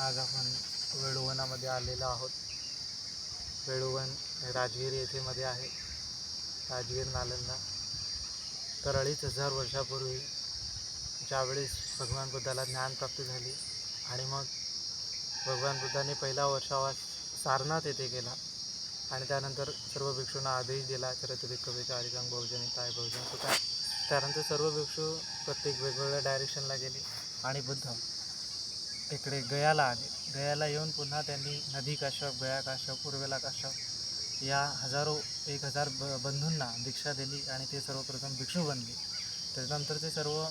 आज आपण वेळुवनामध्ये आलेलो आहोत. वेळुवन राजगिरी येथेमध्ये आहे. राजगीर नालंदा. तर अडीच हजार वर्षापूर्वी ज्यावेळेस भगवान बुद्धाला ज्ञान प्राप्त झाली आणि मग भगवान बुद्धाने पहिला वर्षावास सारनाथ येथे केला आणि त्यानंतर सर्व भिक्षूंना आदेश दिला चरित्र कवीचा हरिजन बहुजन ताय बहुजन सुद्धा त्यानंतर सर्व भिक्षू प्रत्येक वेगवेगळ्या डायरेक्शनला गेले आणि बुद्ध इकडे गयाला आले. गयाला येऊन पुन्हा त्यांनी नदी काश्यप गया काश्यप पूर्वेला काश्यप या हजारो एक हजार ब बंधूंना दीक्षा दिली आणि ते सर्वप्रथम भिक्षू बनले. त्याच्यानंतर ते सर्व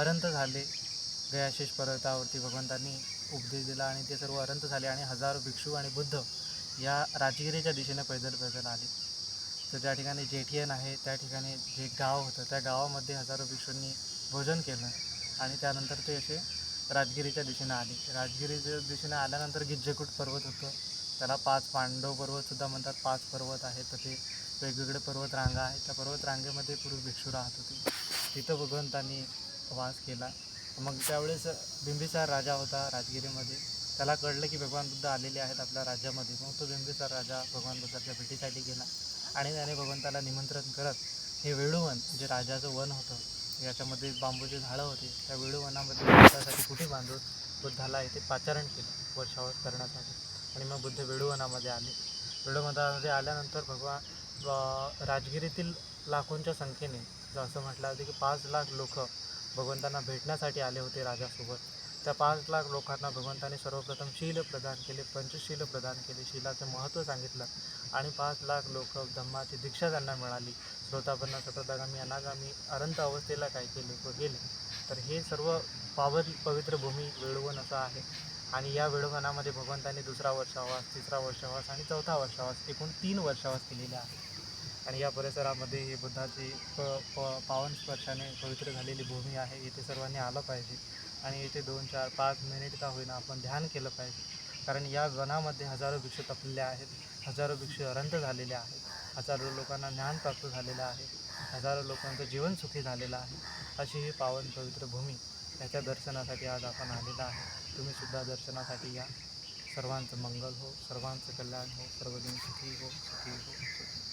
अरंत झाले. गयाशेष पर्वतावरती भगवंतांनी उपदेश दिला आणि ते सर्व अरंत झाले आणि हजारो भिक्षू आणि बुद्ध या राजगिरीच्या दिशेने पैदल पैदल आले. तर ज्या ठिकाणी जेठियन आहे त्या ठिकाणी जे गाव होतं त्या गावामध्ये हजारो भिक्षूंनी भोजन केलं आणि त्यानंतर ते असे राजगिरीच्या दिशेने आली. राजगिरीच्या दिशेने आल्यानंतर गिज्जकूट पर्वत होतं. त्याला पाच पांडव पर्वतसुद्धा म्हणतात. पाच पर्वत आहेत. तर ते वेगवेगळे पर्वत रांगा आहेत. त्या पर्वत रांगेमध्ये पूर्वी भिक्षू राहत होते. तिथं भगवंतांनी वास केला. मग त्यावेळेस बिंबिसार राजा होता राजगिरीमध्ये. त्याला कळलं की भगवान बुद्ध आलेले आहेत आपल्या राज्यामध्ये. मग तो बिंबिसार राजा भगवान बुद्धाच्या भेटीसाठी गेला. आणि त्याने भगवंताला निमंत्रण करत हे वेळुवन जे राजाचं वन होतं याच्यामध्ये बांबूचे झाडं होते. त्या वेळूवनामध्ये बुद्धासाठी कुठे बांधून बुद्धाला येथे पाचारण केलं वर्षावर करण्यासाठी. आणि मग बुद्ध वेळूवनामध्ये आले. वेळूवनामध्ये आल्यानंतर भगवान राजगिरीतील लाखोंच्या संख्येने जर असं म्हटलं होतं की पाच लाख लोक भगवंतांना भेटण्यासाठी आले होते राजासोबत. त्या पाच लाख लोकांना भगवंताने सर्वप्रथम शील प्रदान केले पंचशील प्रदान केले. शीलाचं महत्त्व सांगितलं आणि पाच लाख लोक धम्माची दीक्षा त्यांना मिळाली. श्रोतापन्न सतदागामी अनागामी अरंत अवस्थेला काय केले व गेले? तर हे सर्व पावन पवित्र भूमी वेळवण असं आहे. आणि या वेळुवनामध्ये भगवंताने दुसरा वर्षावास तिसरा वर्षावास आणि चौथा वर्षावास एकूण तीन वर्षावास केलेले आहे. आणि या परिसरामध्ये ही बुद्धाची प प पावन स्पर्शाने पवित्र झालेली भूमी आहे. इथे सर्वांनी आलं पाहिजे. आणि इथे दोन चार पाच मिनिट का होईना आपण ध्यान केलं पाहिजे. कारण या वनामध्ये हजारो भिक्षू तपलेले आहेत हजारो भिक्षू अरंत झालेले आहेत हजारो लोकांना ज्ञान प्राप्त झालेलं आहे हजारो लोकांचं जीवन सुखी झालेलं आहे. अशी ही पावन पवित्र भूमी याच्या दर्शनासाठी आज आपण आलेला आहे. तुम्ही सुद्धा दर्शनासाठी या. सर्वांचं मंगल हो सर्वांचं कल्याण हो सर्वजण सुखी हो सुखी हो सुखी हो.